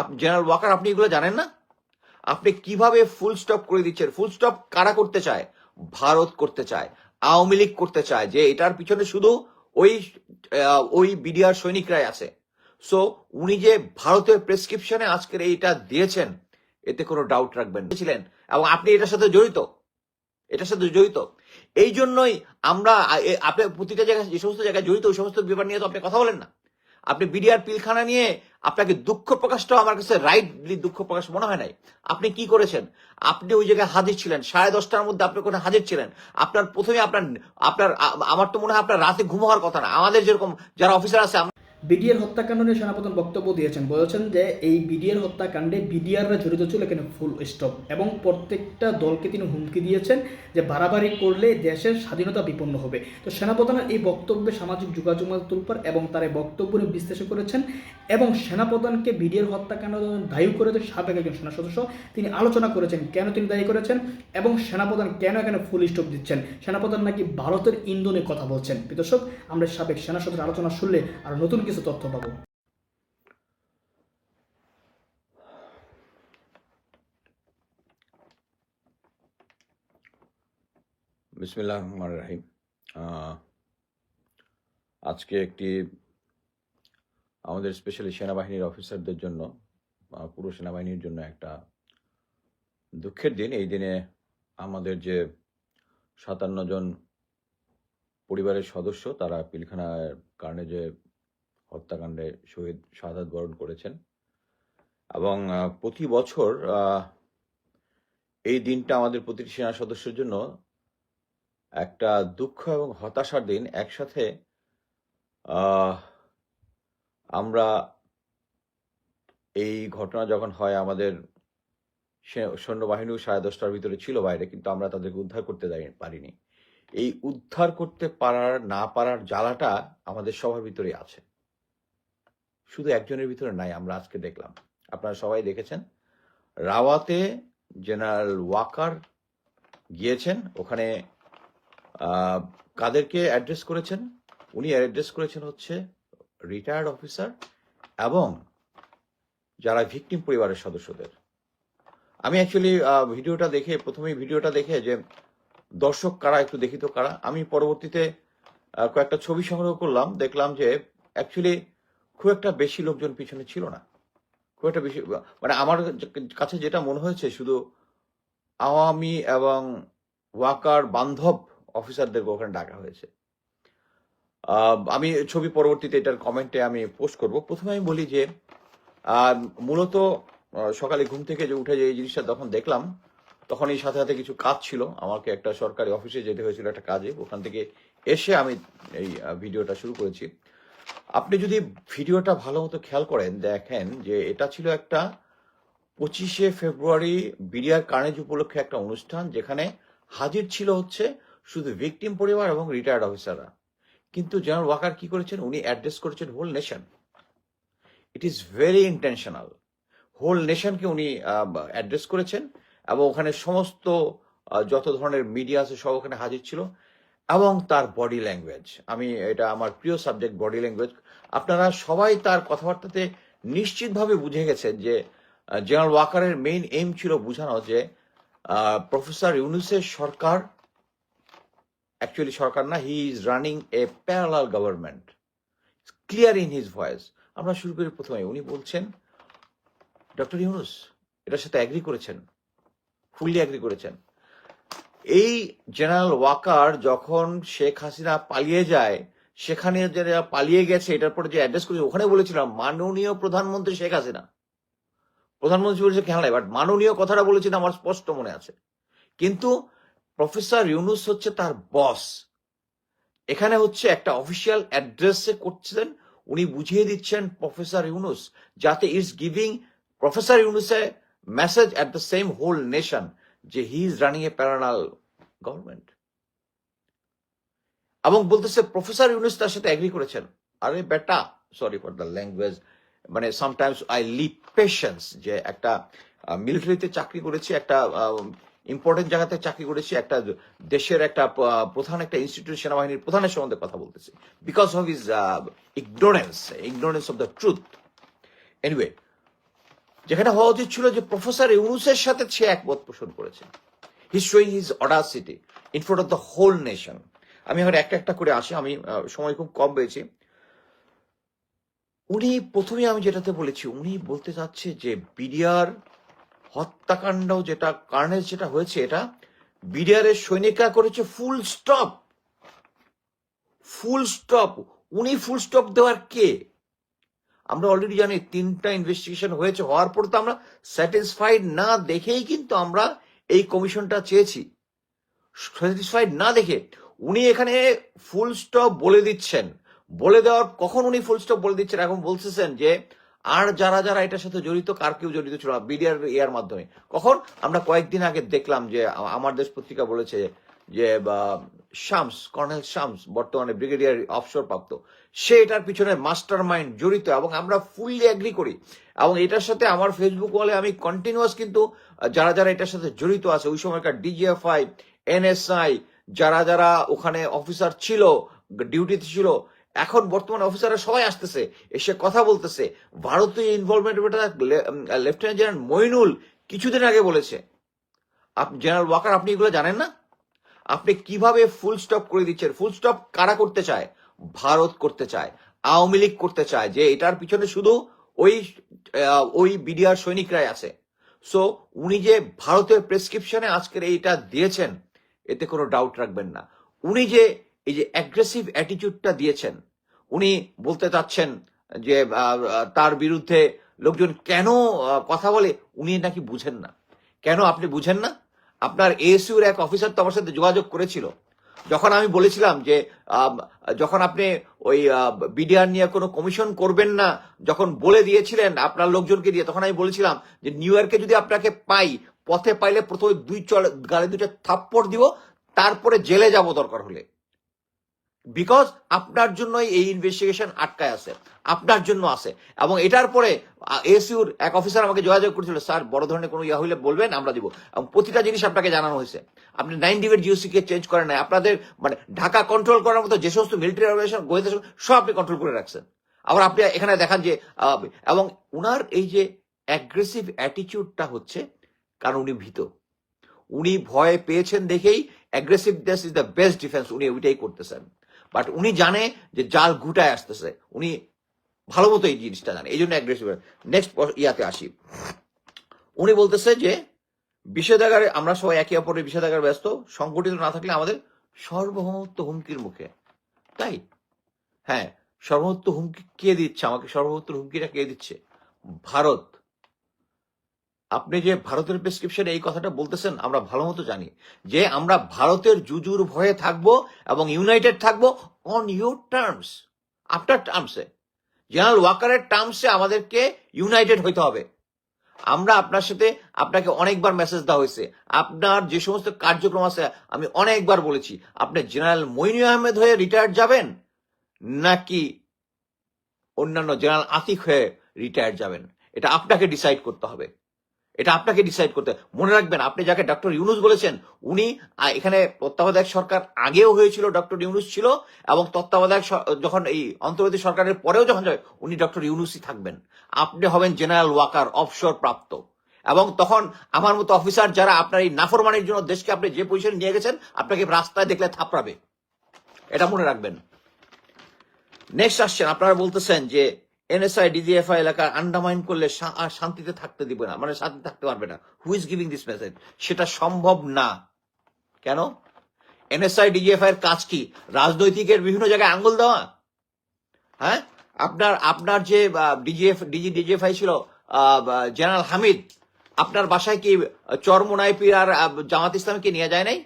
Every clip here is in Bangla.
আপনি জেনারেল ওয়াকার আপনি এগুলো জানেন না? আপনি কীভাবে ফুল স্টপ করে দিচ্ছেন? ফুল স্টপ কারা করতে চায়? ভারত করতে চায়, আওয়ামী লীগ করতে চায়, যে এটার পিছনে শুধু ওই ওই বিডিআর সৈনিকরাই আছে। সো উনি যে ভারতের প্রেসক্রিপশনে আজকের এইটা দিয়েছেন, এতে কোনো ডাউট রাখবেন। ছিলেন এবং আপনি এটার সাথে জড়িত। এটার সাথে জড়িত। এই জন্যই আমরা আপনি প্রতিটা জায়গায় যে সমস্ত জায়গায় জড়িত, ওই সমস্ত ব্যাপার নিয়ে তো আপনি কথা বলেন না। আপনি বিডিআর পিলখানা নিয়ে আপনাকে দুঃখ প্রকাশটাও আমার কাছে রাইটলি দুঃখ প্রকাশ মনে হয় নাই। আপনি কি করেছেন? আপনি ওই জায়গায় হাজির ছিলেন। সাড়ে দশটার মধ্যে আপনি কোথায় হাজির ছিলেন। আপনার প্রথমে আপনার আপনার আমার তো মনে হয় আপনার রাতে ঘুম হওয়ার কথা না। আমাদের যেরকম যারা অফিসার আছে বিডিআর হত্যাকাণ্ড নিয়ে সেনাপ্রধান বক্তব্য দিয়েছেন। বলেছেন যে, এই বিডিআর হত্যাকাণ্ডে বিডিআররা জড়িত ছিল এখানে ফুল স্টপ এবং প্রত্যেকটা দলকে তিনি হুমকি দিয়েছেন যে, বাড়াবাড়ি করলে দেশের স্বাধীনতা বিপন্ন হবে। তো সেনাপ্রধানের এই বক্তব্যে সামাজিক যোগাযোগ তুলপার এবং তার এই বক্তব্য নিয়ে বিশ্লেষণ করেছেন এবং সেনাপ্রধানকে বিডিআর হত্যাকাণ্ড দায়ী করেছেন সাবেক একজন সেনা সদস্য। তিনি আলোচনা করেছেন কেন তিনি দায়ী করেছেন এবং সেনাপ্রধান কেন এখানে ফুল স্টপ দিচ্ছেন? সেনাপ্রধান নাকি ভারতের ইন্ধনে কথা বলছেন। প্রিয় দর্শক, আমরা সাবেক সেনা সদস্যের আলোচনা শুনলে আর নতুন কিছু তথ্য পাবো? বিসমিল্লাহ রহমান রাহিম আজকে একটি আমাদের স্পেশালি সেনাবাহিনীর অফিসারদের জন্য পুরো সেনাবাহিনীর জন্য একটা দুঃখের দিন। এই দিনে আমাদের যে সাতান্ন জন পরিবারের সদস্য, তারা পিলখানার কারণে যে হত্যাকাণ্ডে শহীদ শাহাদ বরণ করেছেন। এবং প্রতি বছর এই দিনটা আমাদের প্রতিটি সেনা সদস্যের জন্য একটা দুঃখ এবং হতাশার দিন। একসাথে আমরা এই ঘটনা যখন হয়, আমাদের সৈন্যবাহিনীও সাড়ে দশটার ভিতরে ছিল বাইরে, কিন্তু আমরা তাদেরকে উদ্ধার করতে পারিনি। এই উদ্ধার করতে পারার, না পারার জ্বালাটা আমাদের সবার ভিতরে আছে। শুধু একজনের ভিতরে নাই, আমরা আজকে দেখলাম। আপনারা সবাই দেখেছেন? রাওয়াতে জেনারেল ওয়াকার গিয়েছেন, ওখানে কাদেরকে অ্যাড্রেস করেছেন? উনি অ্যাড্রেস করেছেন হচ্ছে রিটায়ার্ড অফিসার এবং যারা ভিকটিম পরিবারের সদস্যদের। আমি অ্যাকচুয়ালি ভিডিওটা দেখে, প্রথমেই ভিডিওটা দেখে যে দর্শক কারা, একটু দেখিত কারা। আমি পরবর্তীতে কয়েকটা ছবি সংগ্রহ করলাম, দেখলাম যে অ্যাকচুয়ালি খুব একটা বেশি লোকজন পিছনে ছিল না। খুব একটা বেশি মানে আমার কাছে যেটা মনে হয়েছে, শুধু আওয়ামী এবং ওয়াকার বান্ধব অফিসারদেরকে ওখানে ডাকা হয়েছে। আমি ছবি পরবর্তীতে এটার কমেন্টে আমি পোস্ট করব। প্রথমে আমি বলি যে মূলত সকালে ঘুম থেকে যে উঠে যে এই জিনিসটা যখন দেখলাম তখন এই সাথে সাথে কিছু কাজ ছিল। আমাকে একটা সরকারি অফিসে যেতে হয়েছিল একটা কাজে। ওখান থেকে এসে আমি এই ভিডিওটা শুরু করেছি। আপনি যদি ভিডিওটা ভালো মতো খেয়াল করেন, দেখেন যে এটা ছিল একটা পঁচিশে ফেব্রুয়ারি বিডিআর কার্নেজ উপলক্ষে একটা অনুষ্ঠান যেখানে হাজির ছিল হচ্ছে শুধু ভিকটিম পরিবার এবং রিটায়ার্ড অফিসাররা কিন্তু জেনারেল ওয়াকার কি করেছেন? উনি অ্যাড্রেস করেছেন whole nation it is very intentional whole নেশনকে উনি অ্যাড্রেস করেছেন এবং ওখানে সমস্ত যত ধরনের মিডিয়া আছে সব ওখানে হাজির ছিল। এবং তার বডি ল্যাঙ্গুয়েজ আমি এটা আমার প্রিয় সাবজেক্ট বডি ল্যাঙ্গুয়েজ আপনারা সবাই তার কথাবার্তাতে নিশ্চিতভাবে বুঝে গেছেন যে জেনারেল ওয়াকারের মেইন এইম ছিল বোঝানো যে প্রফেসর ইউনুসের সরকার অ্যাকচুয়ালি সরকার না he is running a parallel government clear in his voice আমরা শুরু করি প্রথমে। উনি বলছেন ডক্টর ইউনুস এটার সাথে অ্যাগ্রি করেছেন। ফুললি অ্যাগ্রি করেছেন। এই জেনারেল ওয়াকার যখন শেখ হাসিনা পালিয়ে যায়, সেখানে যারা পালিয়ে গেছে, এটার পরে যে অ্যাড্রেস করেছে, ওখানে বলেছিলাম, মাননীয় প্রধানমন্ত্রী শেখ হাসিনা। প্রধানমন্ত্রী বলেছে খেয়াল নাই বাট মাননীয় কথাটা বলেছেন আমার স্পষ্ট মনে আছে। কিন্তু প্রফেসর ইউনুস হচ্ছে তার বস এখানে হচ্ছে একটা অফিসিয়াল অ্যাড্রেসে করছেন, উনি বুঝিয়ে দিচ্ছেন প্রফেসর ইউনুস, যাতে is giving professor Yunus message at the same whole nation যে he is running a parallel government এবং বলতেছে প্রফেসর ইউনুস তার সাথে এগ্রি করেছেন। আরে বেটা সরি ফর দ্য ল্যাঙ্গুয়েজ মানে সামটাইমস আই লিভ পেশেন্স যে একটা মিলিটারিতে চাকরি করেছি, একটা ইম্পর্টেন্ট জায়গাতে চাকরি করেছি, একটা দেশের একটা প্রধান একটা ইনস্টিটিউট সেনাবাহিনীর প্রধানের সম্বন্ধে কথা বলতেছি। Because of is ignorance ignorance of the truth anyway যেখানে হওয়া উচিত ছিল যে প্রফেসর ইউনুসের সাথে সে একমত পোষণ করেছে। He showing his audacity in front of the whole nation আমি এখন একটা একটা করে আসি, আমি সময় খুব কম পেয়েছি। উনি প্রথমে আমি যেটাতে বলেছি, উনি বলতে চাচ্ছে যে বিডিআর হত্যাকাণ্ড যেটা কার্নেজ যেটা হয়েছে এটা বিডিআর এর সৈনিকরা করেছে ফুল স্টপ ফুল স্টপ উনি ফুল স্টপ দেওয়ার কে? আমরা অলরেডি জানি তিনটা ইনভেস্টিগেশন হয়েছে, হওয়ার পর তো আমরা স্যাটিসফাইড না দেখেই কিন্তু আমরা এই কমিশনটা চেয়েছি। স্যাটিসফাইড না দেখে উনি এখানে ফুল স্টপ বলে দিচ্ছেন। বলে দেওয়ার কখন উনি ফুল স্টপ বলে দিচ্ছেন? এখন বলতেছেন যে, আর যারা যারা এটার সাথে জড়িত, কার কেউ জড়িত ছিল বিডিআর ইয়ার মাধ্যমে। কখন? আমরা কয়েকদিন আগে দেখলাম যে আমার দেশ পত্রিকা বলেছে যে শামস, কর্নেল শামস, বর্তমানে ব্রিগেডিয়ার অফশোর প্রাপ্ত সে এটার পিছনে মাস্টার মাইন্ড জড়িত এবং আমরা ফুললি অ্যাগ্রি করি। এবং এটার সাথে আমার ফেসবুক ওয়ালে আমি কন্টিনিউয়াস কিন্তু যারা যারা এটার সাথে জড়িত আছে, ওই সময়কার ডিজিএফআই এনএসআই যারা যারা ওখানে অফিসার ছিল ডিউটিতে ছিল, এখন বর্তমানে অফিসাররা সবাই আসতেছে, এসে কথা বলতেছে। ভারতীয় ইনভলভমেন্ট লেফটেন্যান্ট জেনারেল মইনুল কিছুদিন আগে বলেছে। আপনি জেনারেল ওয়াকার আপনি এগুলো জানেন না? আপনি কীভাবে ফুল স্টপ করে দিচ্ছেন? ফুল স্টপ কারা করতে চায়? ভারত করতে চায়, আওয়ামী লীগ করতে চায়, যে এটার পিছনে শুধু ওই ওই বিডিআর সৈনিকরাই আছে। সো উনি যে ভারতের প্রেসক্রিপশনে আজকের এইটা দিয়েছেন, এতে কোনো ডাউট রাখবেন না। উনি যে এই যে অ্যাগ্রেসিভ অ্যাটিটিউডটা দিয়েছেন, উনি বলতে চাচ্ছেন যে তার বিরুদ্ধে লোকজন কেন কথা বলে, উনি নাকি বুঝেন না। কেন আপনি বুঝেন না? আপনার এএসইউর এক অফিসার তো আমার সাথে যোগাযোগ করেছিল। যখন আমি বলেছিলাম যে যখন আপনি ওই বিডিআর নিয়ে কোনো কমিশন করবেন না, যখন বলে দিয়েছিলেন আপনার লোকজনকে দিয়ে, তখন আমি বলেছিলাম যে, নিউ ইয়র্কে যদি আপনাকে পাই, পথে পাইলে প্রথমে দুই চল, গালে দুটো থাপ্পড় দিব, তারপরে জেলে যাব দরকার হলে। বিকজ আপনার জন্যই এই ইনভেস্টিগেশন আটকায় আছে। আপনার জন্য আছে। এবং এটার পরে এসইউর এক অফিসার আমাকে যোগাযোগ করেছিল, স্যার, বড় ধরনের কোনো ইয়া হইলে বলবেন, আমরা দিব। এবং প্রতিটা জিনিস আপনাকে জানানো হয়েছে। আপনি নাইন ডিভের জিওসি কে চেঞ্জ করেন নাই, আপনাদের মানে ঢাকা কন্ট্রোল করার মতো যে সমস্ত মিলিটারি অর্গানাইজেশন গোয়েন্দা সব আপনি কন্ট্রোল করে রাখছেন। আবার আপনি এখানে দেখান যে এবং উনার এই যে অ্যাগ্রেসিভ অ্যাটিটিউডটা হচ্ছে, কারণ উনি ভীত। উনি ভয় পেয়েছেন দেখেই aggressiveness is the best defence উনি ওইটাই করতেছেন। বাট উনি জানে যে জাল ঘুটায় আসতেছে। উনি ভালো মতো এই জিনিসটা জানে, এই জন্য অ্যাগ্রেসিভ নেক্সট ইয়াতে আসি। উনি বলতেছে যে বিষেধাগারে আমরা সবাই একে অপরের বিষেধাগার ব্যস্ত, সংগঠিত না থাকলে আমাদের সর্বভৌমত্ব হুমকির মুখে। তাই? হ্যাঁ সর্বভৌমত্ব হুমকি কে দিচ্ছে আমাকে? সর্বভৌমত্ব হুমকিটা কে দিচ্ছে? ভারত। আপনি যে ভারতের প্রেসক্রিপশনে এই কথাটা বলতেছেন, আমরা ভালো মতো জানি যে আমরা ভারতের জুজুর ভয়ে থাকব এবং ইউনাইটেড থাকব অন ইউর টার্মস আপনার টার্মসে জেনারেল ওয়াকারের টার্মসে আমাদেরকে ইউনাইটেড হইতে হবে। আমরা আপনার সাথে, আপনাকে অনেকবার মেসেজ দেওয়া হয়েছে। আপনার যে সমস্ত কার্যক্রম আছে, আমি অনেকবার বলেছি, আপনি জেনারেল মইনু আহমেদ হয়ে রিটায়ার্ড যাবেন, নাকি অন্যান্য জেনারেল আতিক হয়ে রিটায়ার্ড যাবেন? এটা আপনাকে ডিসাইড করতে হবে। এটা আপনাকে ডিসাইড করতে মনে রাখবেন, আপনি যাকে ডক্টর ইউনুস বলেছেন, উনি এখানে তত্ত্বাবধায়ক সরকার আগেও হয়েছিল ডক্টর ইউনুস ছিল, এবং তত্ত্বাবধায়ক যখন এই অন্তর্বর্তী সরকারের পরেও যখন যাবে, উনি ডক্টর ইউনুসই থাকবেন। আপনি হবেন জেনারেল ওয়াকার অবসর প্রাপ্ত। এবং তখন আমার মতো অফিসার যারা আপনার এই নাফরমানির জন্য দেশকে আপনি যে পজিশনে নিয়ে গেছেন, আপনাকে রাস্তায় দেখলে থাপড়াবে। এটা মনে রাখবেন। নেক্সট আসছেন, আপনারা বলতেছেন যে এনএসআই ডিজিএফআই এলাকা আন্ডারমাইন করলে শান্তিতে থাকতে দিবে না। মানে শান্তি থাকতে পারবে না। Who is giving this message সেটা সম্ভব না। কেন? এনএসআই ডিজিএফআই এর কাজ কি? রাজনৈতিকের বিভিন্ন জায়গায় আঙ্গুল দেওয়া? হ্যাঁ? আপনার আপনার যে ডিজিএফ ডিজি ডিজিএফআই ছিল জেনারেল হামিদ, আপনার বাসায় কি চরমোনাইপির আর জামাত ইসলামকে নিয়ে যায় নাই?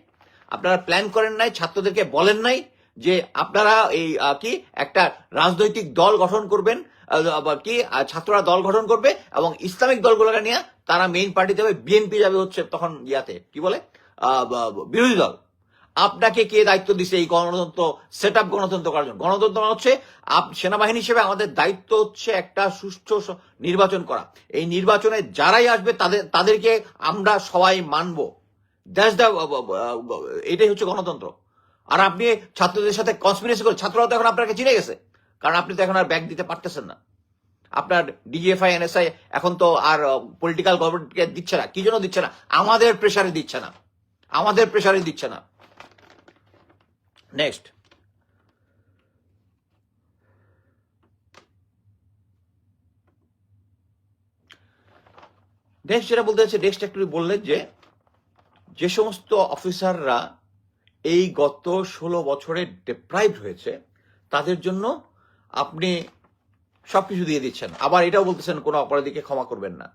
আপনারা প্ল্যান করেন নাই? ছাত্রদেরকে বলেন নাই যে আপনারা এই কি একটা রাজনৈতিক দল গঠন করবেন কি ছাত্ররা দল গঠন করবে এবং ইসলামিক দলগুলোকে নিয়ে তারা মেইন পার্টি যাবে বিএনপি যাবে হচ্ছে তখন ইয়াতে, কি বলে? বিরোধী দল। আপনাকে কে দায়িত্ব দিছে এই গণতন্ত্র সেট আপ গণতন্ত্র করার জন্য? গণতন্ত্র মানে হচ্ছে সেনাবাহিনী হিসেবে আমাদের দায়িত্ব হচ্ছে একটা সুষ্ঠু নির্বাচন করা। এই নির্বাচনে যারাই আসবে তাদের, তাদেরকে আমরা সবাই মানব। দ্যাটস দ্য এটাই হচ্ছে গণতন্ত্র। আর আপনি ছাত্রদের সাথে কনসপিরেসি করে ছাত্ররা তো এখন আপনাকে চিনে গেছে। কারণ আপনি তো এখন আর ব্যাগ দিতে পারতেছেন না। আপনার ডিজিএফআই এনএসআই এখন তো আর পলিটিক্যাল গভর্নমেন্টকে দিচ্ছে না। কি জন্য দিচ্ছে না? আমাদের প্রেসারে দিচ্ছে না। আমাদের প্রেসারে দিচ্ছে না। নেক্সট নেক্সট যেটা বলতে চাচ্ছি নেক্সট একটু বললেন যে যে সমস্ত অফিসাররা এই গত ষোলো বছরে ডিপ্রাইভড হয়েছে, তাদের জন্য আপনি সবকিছু দিয়ে দিচ্ছেন। আবার এটাও বলতেছেন, কোনো অপরাধীকে ক্ষমা করবেন না।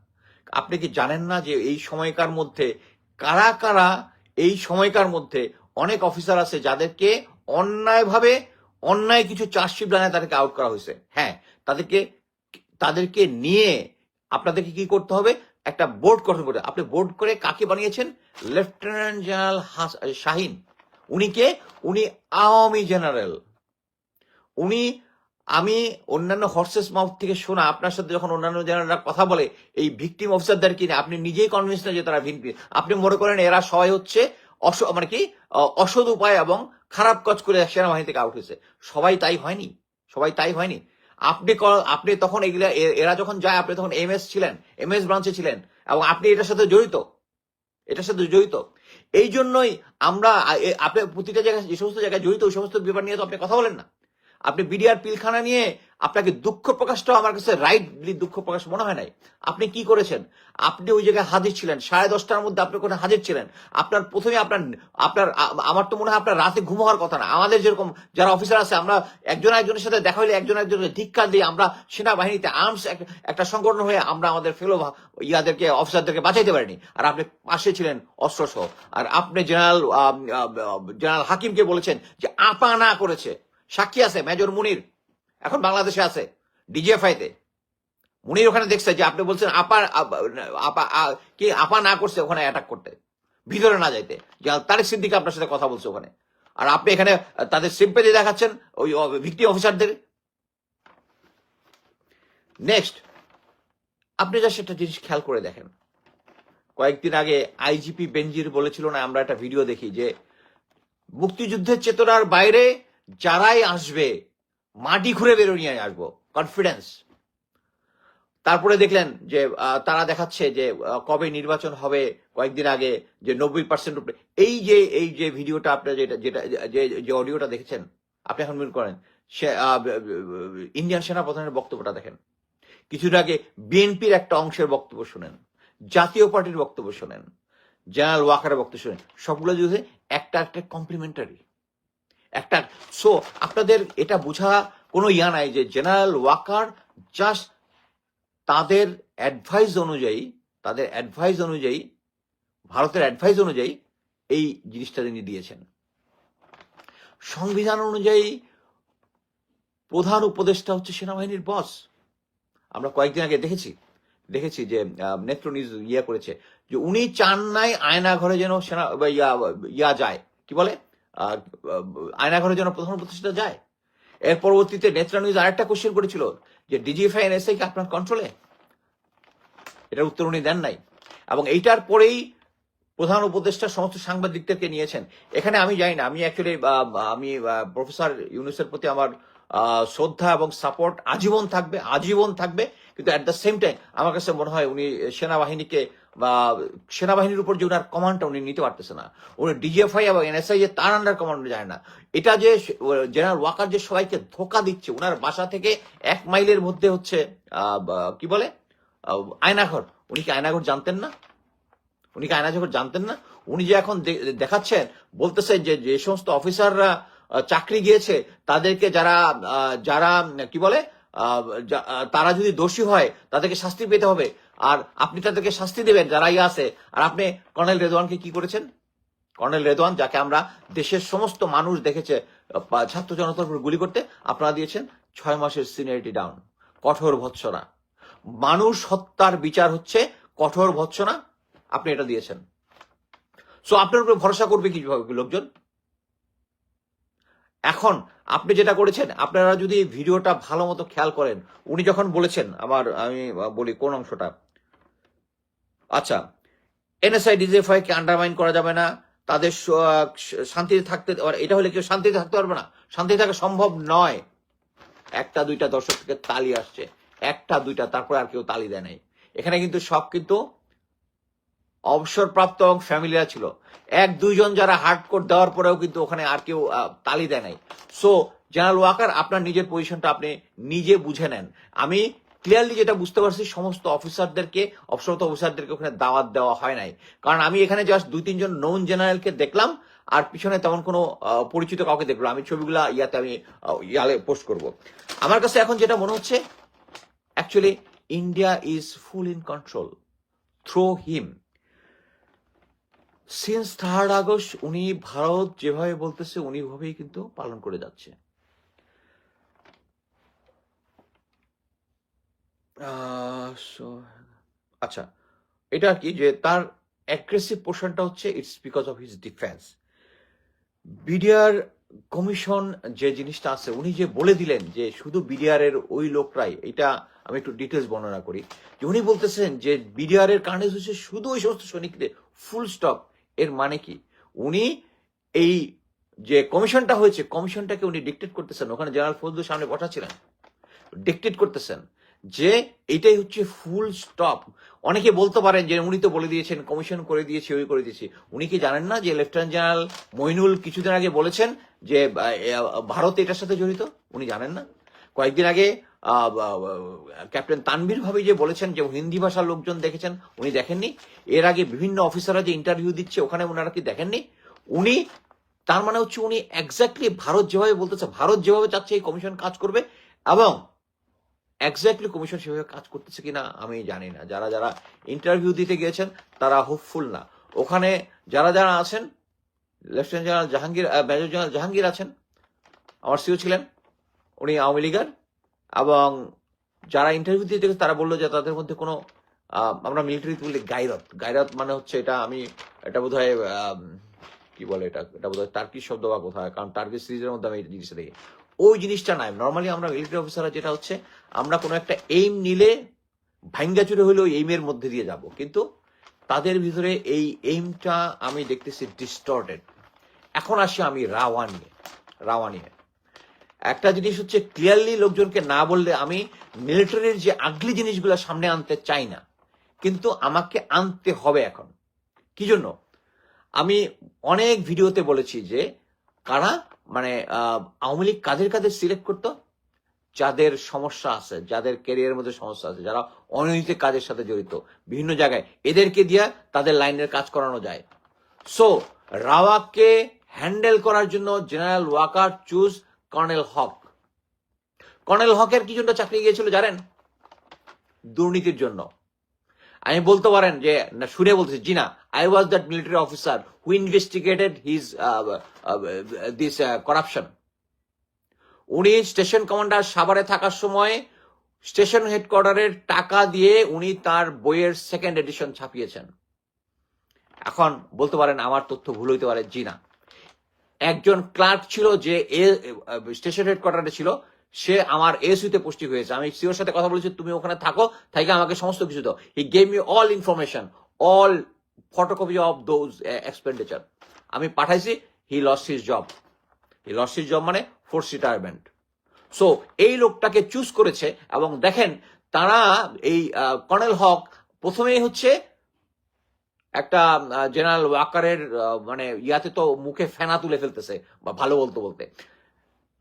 আপনি কি জানেন না যে এই সময়কার মধ্যে, কারা কারা এই সময়কার মধ্যে অনেক অফিসার আছে যাদেরকে অন্যায়ভাবে অন্যায় কিছু চার্জশিট বানায় তাদেরকে আউট করা হয়েছে? হ্যাঁ তাদেরকে তাদেরকে নিয়ে আপনাদেরকে কি করতে হবে? একটা বোর্ড গঠন করতে। আপনি বোর্ড করে কাকে বানিয়েছেন? Lieutenant general Shahin. উনি কে? উনি আওয়ামী জেনারেল উনি আমি অন্যান্য হর্সেস মাউথ থেকে শোনা, আপনার সাথে যখন অন্যান্য জেনারেলরা কথা বলে, এই ভিকটিম অফিসারদের কিনে আপনি নিজেই কনভিন্স না যে তারা ভিকটিম আপনি মনে করেন এরা সবাই হচ্ছে অস মানে কি অসৎ উপায় এবং খারাপ কাজ করে সেনাবাহিনী থেকে আউট হয়েছে। সবাই তাই হয়নি, সবাই তাই হয়নি। আপনি আপনি তখন এগুলা এরা যখন যায়, আপনি তখন এম ছিলেন, এম এস ব্রাঞ্চে ছিলেন, এবং আপনি এটার সাথে জড়িত, এটার সাথে জড়িত। এই জন্যই আমরা আপনি প্রতিটা জায়গায়, যে সমস্ত জায়গায় জড়িত, ওই সমস্ত ব্যাপার নিয়ে তো আপনি কথা বলেন না। আপনি বিডিআর পিলখানা নিয়ে আপনাকে দুঃখ প্রকাশটাও আমার কাছে রাইটলি দুঃখ প্রকাশ মনে হয় নাই। আপনি কি করেছেন? আপনি ওই জায়গায় হাজির ছিলেন। সাড়ে দশটার মধ্যে আপনি কোথায় হাজির ছিলেন। আপনার প্রথমে আপনার আপনার, আমার তো মনে হয় আপনার রাতে ঘুম হওয়ার কথা না। আমাদের যেরকম যারা অফিসার আছে, আমরা একজন একজনের সাথে দেখা হইলে একজন একজনের ধিক্কার দিয়ে আমরা সেনাবাহিনীতে আর্মস একটা সংগঠন হয়ে আমরা আমাদের ফেলো ইয়াদেরকে অফিসারদেরকে বাঁচাইতে পারিনি। আর আপনি পাশে ছিলেন অস্ত্র সহ আর আপনি জেনারেল জেনারেল হাকিমকে বলেছেন যে আপা না করেছে। সাক্ষী আছে, মেজর মুনির। এখন বাংলাদেশে আছে ডিজিএফআই তে মুনির ওখানে দেখছে যে আপনি বলছেন আপা কি আপা না করছে ওখানে অ্যাটাক করতে, ভিতরে না যাইতে। যে তারেক সিদ্দিক আপনার সাথে কথা বলছে ওখানে। আর আপনি এখানে তাদের সিম্পেথি দেখাচ্ছেন, ওই ভিক্টিম অফিসারদের। নেক্সট আপনি যা সেটা জিনিস খেয়াল করে দেখেন। কয়েকদিন আগে আইজিপি বেনজির বলেছিল না, আমরা একটা ভিডিও দেখি যে মুক্তিযুদ্ধের চেতনার বাইরে যারাই আসবে, মাটি ঘুরে বেরো নিয়ে আসব কনফিডেন্স তারপরে দেখলেন যে তারা দেখাচ্ছে যে কবে নির্বাচন হবে, কয়েকদিন আগে যে নব্বই পার্সেন্ট এই যে এই যে ভিডিওটা আপনার যেটা যেটা, যে যে অডিওটা দেখেছেন, আপনি এখন মনে করেন, সে ইন্ডিয়ান সেনাপ্রধানের বক্তব্যটা দেখেন। কিছুদিন আগে বিএনপির একটা অংশের বক্তব্য শুনেন, জাতীয় পার্টির বক্তব্য শোনেন, জেনারেল ওয়াকারের বক্তব্য শোনেন, সবগুলো যদি একটা একটা কমপ্লিমেন্টারি একটা সো আপনাদের এটা বোঝা কোনো ইয়া নাই যে জেনারেল ওয়াকার জাস্ট তাদের অ্যাডভাইস অনুযায়ী, তাদের অ্যাডভাইস অনুযায়ী, ভারতের অ্যাডভাইস অনুযায়ী এই জিনিসটা তিনি দিয়েছেন। সংবিধান অনুযায়ী প্রধান উপদেষ্টা হচ্ছে সেনাবাহিনীর বস আমরা কয়েকদিন আগে দেখেছি দেখেছি যে নেত্র নিউজ ইয়া করেছে যে উনি চান নাই আয়না ঘরে যেন সেনা ইয়া যায়। কি বলে? আহ, আয়না ঘরে যেন প্রধান উপদেষ্টা যায়। এর পরবর্তীতে নেত্রা নিউজ আরেকটা কোশ্চেন করেছিল যে ডিজিএফআই এনএসআই কি আপনার কন্ট্রোলে এটার উত্তর উনি দেন নাই। এবং এইটার পরেই প্রধান উপদেষ্টা সমস্ত সাংবাদিকদেরকে নিয়েছেন। এখানে আমি যাই না আমি অ্যাকচুয়ালি আমি প্রফেসর ইউনুসের প্রতি আমার শ্রদ্ধা এবং সাপোর্ট আজীবন থাকবে আজীবন থাকবে। কিন্তু অ্যাট দ্য সেম টাইম আমার কাছে মনে হয় উনি সেনাবাহিনীকে বা সেনাবাহিনীর উপর যে ওনার কমান্ডটা উনি নিতে পারতেছে না, উনি ডিজিএফআই এবং এনএসআই যে তার আন্ডার কমান্ড যায় না। এটা যে জেনারেল ওয়াকার যে সবাইকে ধোকা দিচ্ছে ওনার বাসা থেকে এক মাইলের মধ্যে হচ্ছে কি বলে? আয়নাঘর। উনি কি আয়নাঘর জানতেন না? উনি কি আয়নাঘর জানতেন না? উনি যে এখন দেখাচ্ছেন বলতেছেন যে যে সমস্ত অফিসাররা চাকরি গিয়েছে, তাদেরকে যারা যারা, কি বলে তারা যদি দোষী হয়, তাদেরকে শাস্তি পেতে হবে। আর আপনি তাদেরকে শাস্তি দেবেন যারা ইয়ে আছে। আর আপনি কর্নেল রেদওয়ানকে কি করেছেন? কর্নেল রেদওয়ান যাকে আমরা দেশের সমস্ত মানুষ দেখেছে ছাত্র জনতার উপর গুলি করতে, আপনারা দিয়েছেন ছয় মাসের সিনিয়রিটি ডাউন। কঠোর ভৎসনা। মানুষ হত্যার বিচার হচ্ছে কঠোর ভৎসনা। আপনি এটা দিয়েছেন। সো আপনার উপরে ভরসা করবে কীভাবে লোকজন? এখন আপনি যেটা করেছেন, আপনারা যদি ভিডিওটা ভালো মতো খেয়াল করেন, উনি যখন বলেছেন আমার, আমি বলি কোন অংশটা আচ্ছা এনএসআই ডিজিএফআই কে আন্ডারমাইন করা যাবে না, তাদের শান্তিতে থাকতে এটা হলে কেউ শান্তিতে থাকতে পারবে না, শান্তিতে থাকা সম্ভব নয়। একটা দুইটা দর্শক থেকে তালি আসছে, একটা দুইটা, তারপরে আর কেউ তালি দেয় নাই। এখানে কিন্তু সব কিন্তু অবসরপ্রাপ্ত এবং ফ্যামিলিরা ছিল। এক, দুইজন যারা হার্ড কোড দেওয়ার পরেও কিন্তু ওখানে আর কেউ তালি দেয় নাই। সো জেনারেল ওয়াকার আপনার নিজের পজিশনটা আপনি নিজে বুঝে নেন। আমি ক্লিয়ারলি যেটা বুঝতে পারছি, সমস্ত অফিসারদেরকে অবসরত অফিসারদেরকে ওখানে দাওয়াত দেওয়া হয় নাই। কারণ আমি এখানে জাস্ট দুই তিনজন নন জেনারেলকে দেখলাম, আর পিছনে তেমন কোনো পরিচিত কাউকে দেখলাম। আমি ছবিগুলা ইয়াতে আমি ইয়ালে পোস্ট করব। আমার কাছে এখন যেটা মনে হচ্ছে actually India is full in control through him since third August উনি ভারত যেভাবে বলতেছে, উনি ভাবেই কিন্তু পালন করে যাচ্ছে। আচ্ছা এটা কি যে তার অ্যাগ্রেসিভ পোর্শনটা হচ্ছে it's because of his defence BDR commission যে জিনিসটা আছে, উনি যে বলে দিলেন যে শুধু বিডিআর এর ওই লোকরাই, এটা আমি একটু ডিটেলস বর্ণনা করি। যে উনি বলতেছেন যে বিডিআর এর কারণে হচ্ছে শুধু ওই সমস্ত সৈনিকদের ফুল স্টপ এর মানে কি? উনি এই যে কমিশনটা হয়েছে, কমিশনটাকে উনি ডিকটেট করতেছেন। ওখানে জেনারেল ফজলুর সামনে বসা ছিলেন ডিকটেট করতেছেন যে এটাই হচ্ছে ফুল স্টপ অনেকে বলতে পারেন যে উনি তো বলে দিয়েছেন, কমিশন করে দিয়েছে, ওই করে দিয়েছে। উনি কি জানেন না যে লেফটেন্যান্ট জেনারেল মইনুল কিছুদিন আগে বলেছেন যে ভারত এটার সাথে জড়িত? উনি জানেন না। কয়েকদিন আগে ক্যাপ্টেন তানভীর ভাবে যে বলেছেন যে হিন্দি ভাষার লোকজন দেখেছেন, উনি দেখেননি। এর আগে বিভিন্ন অফিসাররা যে ইন্টারভিউ দিচ্ছে, ওখানে ওনারা কি দেখেননি? উনি, তার মানে হচ্ছে উনি এক্স্যাক্টলি ভারত যেভাবে বলতেছে, ভারত যেভাবে চাচ্ছে এই কমিশন কাজ করবে, এবং এক্স্যাক্টলি কমিশন সেভাবে কাজ করতেছে কিনা আমি জানি না। যারা যারা ইন্টারভিউ দিতে গিয়েছেন, তারা হোপফুল না। ওখানে যারা যারা আছেন lieutenant general Jahangir major general Jahangir আছেন, আমার সিও ছিলেন, উনি আওয়ামী লীগার। এবং যারা ইন্টারভিউ দিতে গেছে তারা বলল যে তাদের মধ্যে কোনো আমরা মিলিটারিতে বলি গাইরত। গাইরত মানে হচ্ছে এটা আমি, এটা বোধ হয় কি বলে এটা? এটা বোধ হয় শব্দ বা কোথায় কারণ টার্কিশ সিরিজের মধ্যে আমি এই জিনিসটা দেখি। ওই জিনিসটা নাই। নর্মালি আমরা মিলিটারি অফিসাররা যেটা হচ্ছে, আমরা কোনো একটা এইম নিলে ভাঙ্গা চুরে হলেও এইমের মধ্যে দিয়ে যাব। কিন্তু তাদের ভিতরে এই এইমটা আমি দেখতেছি ডিস্টর্টেড এখন আসি আমি রাওয়া নিয়ে রাওয়া নিয়ে। একটা জিনিস হচ্ছে ক্লিয়ারলি লোকজনকে না বললে আমি মিলিটারির যে আগলি জিনিসগুলো সামনে আনতে চাই না। কিন্তু আমাকে আনতে হবে এখন। কি জন্য? আমি অনেক ভিডিওতে বলেছি যে কারা মানে আওয়ামী লীগ কাদের কাদের সিলেক্ট করতো? যাদের সমস্যা আছে, যাদের ক্যারিয়ারের মধ্যে সমস্যা আছে, যারা অনৈতিক কাজের সাথে জড়িত, বিভিন্ন জায়গায়। এদেরকে দিয়ে তাদের লাইনের কাজ করানো যায়। সো রাওয়াকে হ্যান্ডেল করার জন্য general Waker choose colonel Haq. Colonel হকের কি জন্য চাকরি গিয়েছিল জানেন? দুর্নীতির জন্য। আমি বলতে পারেন যে, না, শুনে বলতেছি, জি না I was that military officer who investigated his this corruption উনি স্টেশন কমান্ডার সাভারে থাকার সময় স্টেশন হেডকোয়ার্টারের টাকা দিয়ে উনি তার বইয়ের সেকেন্ড এডিশন ছাপিয়েছেন। এখন বলতে পারেন আমার তথ্য ভুল হইতে পারে, জি না। একজন ক্লার্ক ছিল যে এ স্টেশন হেডকোয়ার্টারে ছিল, সে আমার এসইতে পোস্টিং হয়েছে। আমি সিওর সাথে কথা বলেছি, তুমি ওখানে থাকো তাইকে আমাকে সমস্ত কিছু দাও। He gave you all information all photocopy of those expenditure আমি পাঠাইছি he lost his job he lost his job মানে ফোর্স রিটায়ারমেন্ট সো এই লোকটাকে চুজ করেছে এবং দেখেন, তারা এই কর্নেল হক প্রথমেই হচ্ছে একটা জেনারেল ওয়াকারের মানে ইয়াতে তো মুখে ফেনা তুলে ফেলতেছে, বা ভালো বলতে বলতে।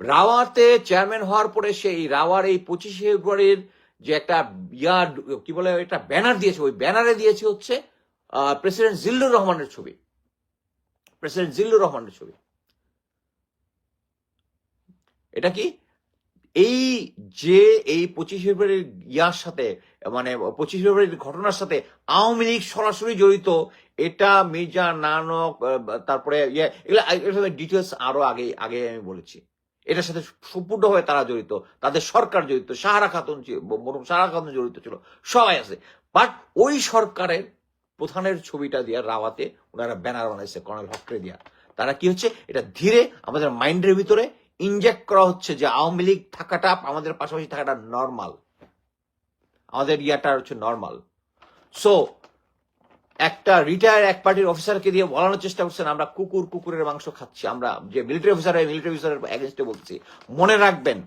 রাওয়াতে চেয়ারম্যান হওয়ার পরে সেই রাওয়ার এই পঁচিশে ফেব্রুয়ারির যে একটা ইয়া কি বলে একটা ব্যানার দিয়েছে, ওই ব্যানারে দিয়েছে হচ্ছে প্রেসিডেন্ট জিল্লুর রহমানের ছবি। প্রেসিডেন্ট জিল্লুর রহমানের ছবি। এটা কি? এই যে, এই পঁচিশ ফেব্রুয়ারির ইয়ার সাথে মানে পঁচিশ ফেব্রুয়ারির ঘটনার সাথে আওয়ামী লীগ সরাসরি জড়িত, এটা মির্জা নানক তারপরে ইয়ে ডিটেলস আরও আগে আগে আমি বলেছি। এটার সাথে সম্পূর্ণভাবে তারা জড়িত, তাদের সরকার জড়িত সাহারা খাতুন সাহারা খাতুন জড়িত ছিল, সবাই আছে। বাট ওই সরকারের প্রধানের ছবিটা দিয়া, রাওয়াতে, ওনারা ব্যানার বানাইছে কর্নেল হকরে দিয়া। তারা কি হচ্ছে? এটা ধীরে আমাদের মাইন্ডের ভিতরে ইনজেক্ট করা হচ্ছে যে আওয়ামী লীগ থাকাটা, আমাদের পাশাপাশি থাকাটা নর্মাল আমাদের ইয়াটা হচ্ছে নর্মাল সো একটা রিটায়ার এক পার্টির অফিসারকে দিয়ে বলানোর চেষ্টা করছেন, আমরা কুকুর কুকুরের মাংস খাচ্ছি। আমরা যে মিলিটারি অফিসার মিলিটারি অফিসারের এগেনস্টে বলছি। মনে রাখবেন,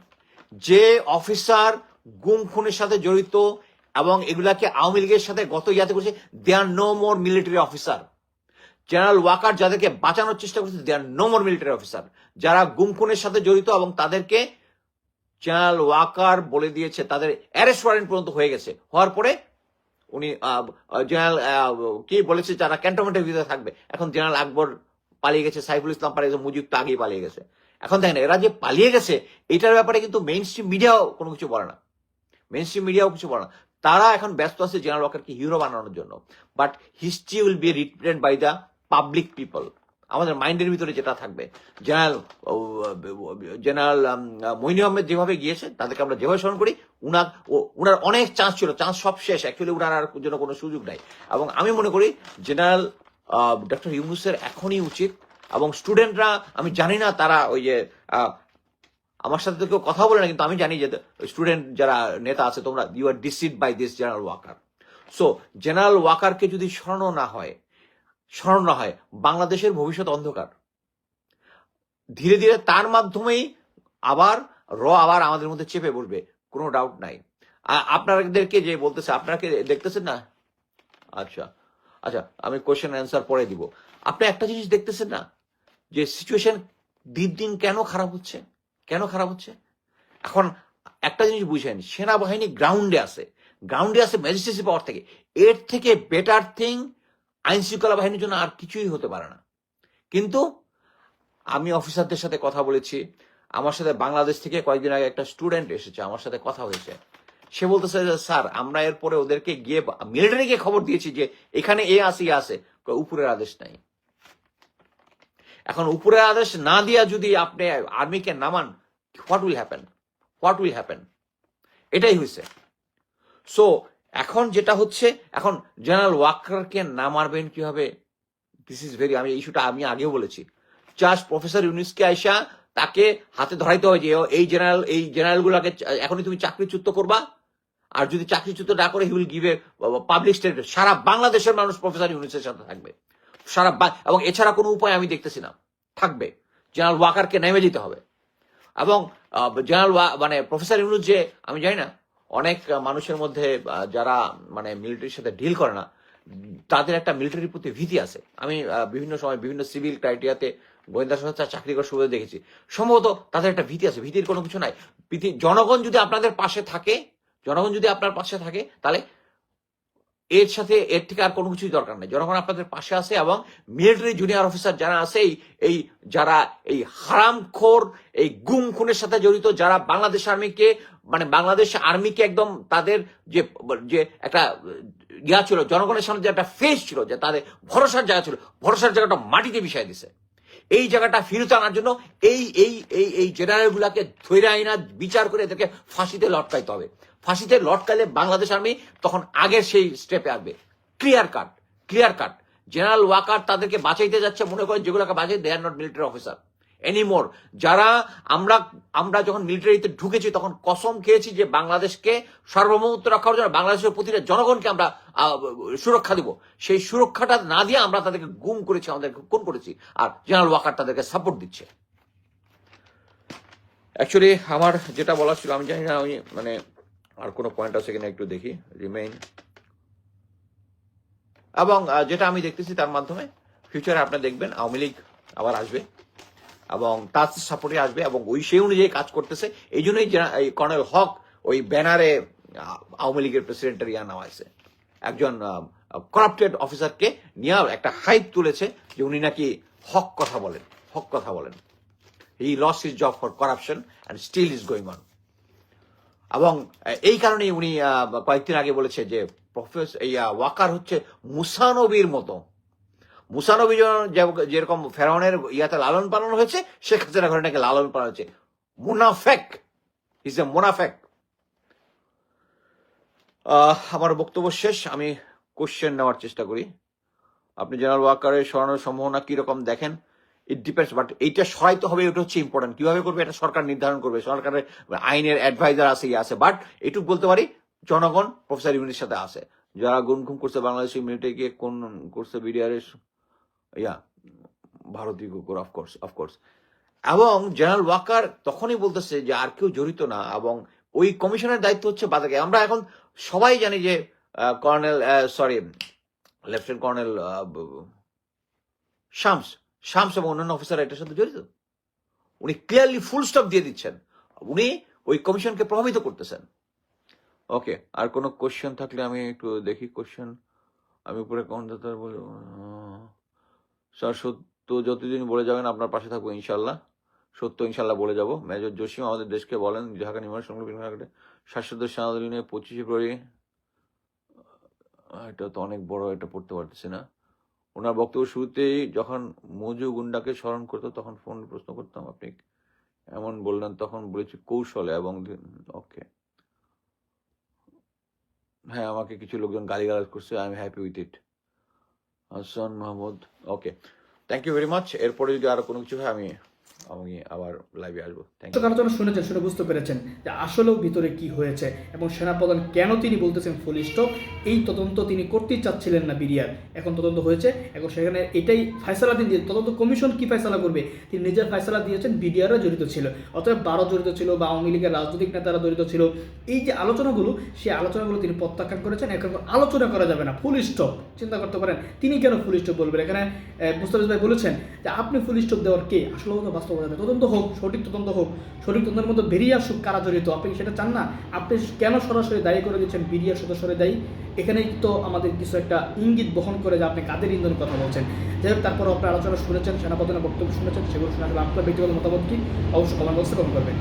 যে অফিসার গুম খুনের সাথে জড়িত এবং এগুলাকে আওয়ামী লীগের সাথে গত ইয়াতে করেছে they are no more military officer general Waker যাদেরকে বাঁচানোর চেষ্টা করছে they are no more military officer যারা গুম খুনের সাথে জড়িত এবং তাদেরকে জেনারেল ওয়াকার বলে দিয়েছে, তাদের অ্যারেস্ট ওয়ারেন্ট পর্যন্ত হয়ে গেছে। হওয়ার পরে উনি জেনারেল কি বলেছে, যারা ক্যান্টনমেন্টের ভিতরে থাকবে। এখন জেনারেল আকবর পালিয়ে গেছে, সাইফুল ইসলাম পালিয়ে গেছে, মুজিব তো আগেই পালিয়ে গেছে। এখন দেখেন, এরা যে পালিয়ে গেছে, এটার ব্যাপারে কিন্তু মেইন স্ট্রিম মিডিয়াও কোনো কিছু বলে না। মেইন স্ট্রিম মিডিয়াও কিছু বলে না। তারা এখন ব্যস্ত আছে জেনারেল ওয়াকারকে হিরো বানানোর জন্য। But history will be represent by the public people আমাদের মাইন্ডের ভিতরে যেটা থাকবে। জেনারেল জেনারেল মইনি আহমেদ যেভাবে গিয়েছে, তাদেরকে আমরা যেভাবে স্মরণ করি, উনার উনার অনেক চান্স ছিল চান্স সব শেষ অ্যাকচুয়ালি উনার আর জন্য কোনো সুযোগ নাই। এবং আমি মনে করি জেনারেল ডক্টর ইউনুসের এখনই উচিত, এবং স্টুডেন্টরা আমি জানি না তারা ওই যে আমার সাথে তো কেউ কথা বলে না, কিন্তু আমি জানি যে স্টুডেন্ট যারা নেতা আছে, তোমরা you are decide by this general Waker so general ওয়াকারকে যদি স্মরণ না হয় স্মরণ হয়, বাংলাদেশের ভবিষ্যৎ অন্ধকার। ধীরে ধীরে তার মাধ্যমেই আবার, র আবার আমাদের মধ্যে চেপে বসবে কোনো ডাউট নাই। আপনাদেরকে যে বলতেছে আপনাকে দেখতেছেন না? আচ্ছা আচ্ছা আমি কোয়েশ্চেন অ্যান্সার পরে দিব। আপনি একটা জিনিস দেখতেছেন না? যে সিচুয়েশন দিন দিন কেন খারাপ হচ্ছে? কেন খারাপ হচ্ছে? এখন একটা জিনিস বুঝেন সেনাবাহিনী গ্রাউন্ডে আছে। গ্রাউন্ডে আছে ম্যাজিস্ট্রেসি পাওয়ার থেকে। এর থেকে বেটার থিং আইন শৃঙ্খলা বাহিনীর জন্য আর কিছুই হতে পারে না। কিন্তু আমি অফিসারদের সাথে কথা বলেছি। আমার সাথে বাংলাদেশ থেকে কয়েকদিন আগে একটা স্টুডেন্ট এসেছে আমার সাথে কথা হয়েছে। সে বলতেছে স্যার আমরা এরপরে ওদেরকে গিয়ে মিলিটারিকে খবর দিয়েছি যে এখানে এ এ আছে। কয়, উপরের আদেশ নাই। এখন উপরের আদেশ না দিয়া যদি আপনি আর্মিকে নামান what will happen? What will happen? এটাই হয়েছে সো এখন যেটা হচ্ছে, এখন জেনারেল ওয়াকারকে না মারবেন কীভাবে? দিস ইজ ভেরি আমি ইস্যুটা আমি আগেও বলেছি। জাস্ট প্রফেসর ইউনিসকে আইসা তাকে হাতে ধরাইতে হবে যে, এই জেনারেল এই জেনারেল গুলাকে এখনই তুমি চাকরিচ্যুত করবা। আর যদি চাকরিচ্যুত না করে he will give a public statement সারা বাংলাদেশের মানুষ প্রফেসর ইউনিসের সাথে থাকবে। সারা এবং এছাড়া কোনো উপায় আমি দেখতেছি না। থাকবে। জেনারেল ওয়াকারকে নেমে যেতে হবে। এবং জেনারেল মানে প্রফেসর ইউনুস যে, আমি জানি না অনেক মানুষের মধ্যে যারা মানে মিলিটারির সাথে ডিল করে না, তাদের একটা মিলিটারির প্রতি ভীতি আছে। আমি বিভিন্ন সময় বিভিন্ন সিভিল ক্রাইটেরিয়াতে গোয়েন্দা সংস্থা চাকরি করার সুবিধা দেখেছি। সম্ভবত তাদের একটা ভীতি আছে। ভীতির কোনো কিছু নাই। জনগণ যদি আপনাদের পাশে থাকে, জনগণ যদি আপনার পাশে থাকে, তাহলে এর সাথে এর থেকে আর কোনো কিছুই দরকার নেই। জনগণ আপনাদের পাশে আছে এবং মিলিটারি জুনিয়র অফিসার যারা আছে, এই এই যারা, এই হারামখোর, এই গুম খুনের সাথে জড়িত, যারা বাংলাদেশ আর্মিকে মানে বাংলাদেশ আর্মিকে একদম তাদের যে যে একটা ইয়া ছিল, জনগণের সামনে যে একটা ফেস ছিল, যে তাদের ভরসার জায়গা ছিল, ভরসার জায়গাটা মাটিতে মিশাই দিছে। এই জায়গাটা ফিরত আনার জন্য এই এই এই এই জেনারেল গুলাকে ধৈর্য আইনা, বিচার করে এদেরকে ফাঁসিতে লটকাইতে হবে। ফাঁসিতে লটকাইলে বাংলাদেশ আর্মি তখন আগের সেই স্টেপে আসবে। Clear cut clear cut general Waker তাদেরকে বাঁচাইতে যাচ্ছে, মনে করেন যেগুলোকে বাঁচাই they are not military officer anymore যারা আমরা আমরা যখন মিলিটারিতে ঢুকেছি, তখন কসম খেয়েছি যে বাংলাদেশকে সার্বভৌমত্ব রক্ষার জন্য বাংলাদেশের প্রতিটা জনগণকে আমরা সুরক্ষা দিব। সেই সুরক্ষাটা না দিয়ে আমরা তাদেরকে গুম করেছি, আমাদেরকে খুন করেছি, আর জেনারেল ওয়াকার তাদেরকে সাপোর্ট দিচ্ছে। অ্যাকচুয়ালি আমার যেটা বলার ছিল, আমি জানি না, আমি মানে আর কোনো পয়েন্ট আছে কিনা একটু দেখি রিমেইন এবং যেটা আমি দেখতেছি তার মাধ্যমে ফিউচারে আপনি দেখবেন, আওয়ামী লীগ আবার আসবে। এবং তার সাপোর্টে আসবে এবং ওই সেই অনুযায়ী কাজ করতেছে। এই জন্যই কর্নেল হক ওই ব্যানারে আওয়ামী লীগের প্রেসিডেন্টের ইয়া নেওয়া হয়েছে একজন করাপ্টেড অফিসারকে নিয়ে একটা হাইপ তুলেছে যে উনি নাকি হক কথা বলেন, হক কথা বলেন। He lost his job for corruption and still is going on এবং এই কারণেই উনি কয়েকদিন আগে বলেছে যে প্রফেসর এই ওয়াকার হচ্ছে মুসানবির মতো। মুসানবী যেরকম ফেরাউনের ইয়াতে লালন পালন হয়েছে, শেখ ঘরে নাকি লালন পালন হয়েছে। মুনাফেক ইজ এ মুনাফেক। আমার বক্তব্য শেষ, আমি কোশ্চেন নেওয়ার চেষ্টা করি। আপনি জেনারেল ওয়াকারের সরানোর সম্ভাবনা কীরকম দেখেন? ইট ডিপেন্ডস বাট এইটা সরাইতে হবে, এটা হচ্ছে ইম্পর্টেন্ট কীভাবে করবে এটা সরকার নির্ধারণ করবে, সরকারের আইনের অ্যাডভাইজার আছে আছে। বাট এটুকু বলতে পারি, জনগণ প্রফেসর ইউনির সাথে আছে। যারা গুম করছে বাংলাদেশি মিলিটারি গিয়ে কোন করছে বিডিআর এর ইয়া ভারতীয় কুকুর অফকোর্স অফকোর্স এবং জেনারেল ওয়াকার তখনই বলতেছে যে আর কেউ জড়িত না, এবং ওই কমিশনের দায়িত্ব হচ্ছে বাদাকে। আমরা এখন সবাই জানি যে colonel sorry lieutenant colonel Shams Shams এবং অন্যান্য অফিসার এটার সাথে জড়িত। উনি ক্লিয়ারলি ফুল স্টপ দিয়ে দিচ্ছেন। উনি ওই কমিশনকে প্রভাবিত করতেছেন। ওকে আর কোনো কোশ্চেন থাকলে আমি একটু দেখি কোশ্চেন আমি উপরে কন্ডাক্টর বলে স্যার সত্য যতদিন বলে যাবেন, আপনার পাশে থাকব ইনশাল্লাহ সত্য ইনশাল্লাহ বলে যাব। মেজর জসিম আমাদের দেশকে বলেন, ঢাকা নির্মাণ সংগ্রহ শাশ্বত সাধারণে পঁচিশে ফেব্রুয়ারি এটা তো অনেক বড় এটা পড়তে পারতেছি না। ওনার বক্তব্য শুরুতেই যখন মজু গুন্ডাকে স্মরণ করতো, তখন ফোন প্রশ্ন করতাম, আপনি এমন বললেন, তখন বলেছি কৌশলে এবং ওকে। হ্যাঁ আমাকে কিছু লোকজন গালিগালাজ করছে I am happy with it Hasan Mahmud. Okay thank you very much এরপরে যদি আরও কোনো কিছু হয় আমি আমি আবার লাইভে আসব। তো আলোচনা শুনেছেন শুনে বুঝতে পেরেছেন যে আসলেও ভিতরে কি হয়েছে এবং সেনাপ্রধান কেন তিনি বলতেছেন ফুল স্টপ এই তদন্ত তিনি করতেই চাচ্ছিলেন না বিডিআর। এখন তদন্ত হয়েছে এখন সেখানে এটাই ফয়সালা দিন দিয়ে তদন্ত কমিশন কি ফয়সালা করবে? তিনি নিজের ফয়সালা দিয়েছেন বিডিআরও জড়িত ছিল। অতএব বারো জড়িত ছিল বা আওয়ামী লীগের রাজনৈতিক নেতারা জড়িত ছিল। এই যে আলোচনাগুলো সেই আলোচনাগুলো তিনি প্রত্যাখ্যান করেছেন এখন আলোচনা করা যাবে না। ফুল স্টপ চিন্তা করতে পারেন। তিনি কেন ফুল স্টপ বলবেন? এখানে মুস্তাফিজ ভাই বলেছেন যে আপনি ফুল স্টপ দেওয়ার কে? আসলে তো নেই। তদন্ত হোক, সঠিক তদন্ত হোক, সঠিক তদন্তের মধ্যে বেরিয়ে আসুক কারা জড়িত, আপনি সেটা চান না? আপনি কেন সরাসরি দায়ী করে দিচ্ছেন? বিডিআর সদস্যরে দায়ী। এখানেই তো আমাদের কিছু একটা ইঙ্গিত বহন করে যে আপনি কাদের ইন্ধনের কথা বলছেন। যাই হোক তারপর আপনার আলোচনা শুনেছেন সেনাপতনের বক্তব্য শুনেছেন, সেগুলো শুনে আসলে আপনার ব্যক্তিগত মতামত কি? অবশ্যই কমেন্ট বক্সে কমেন্ট করবেন।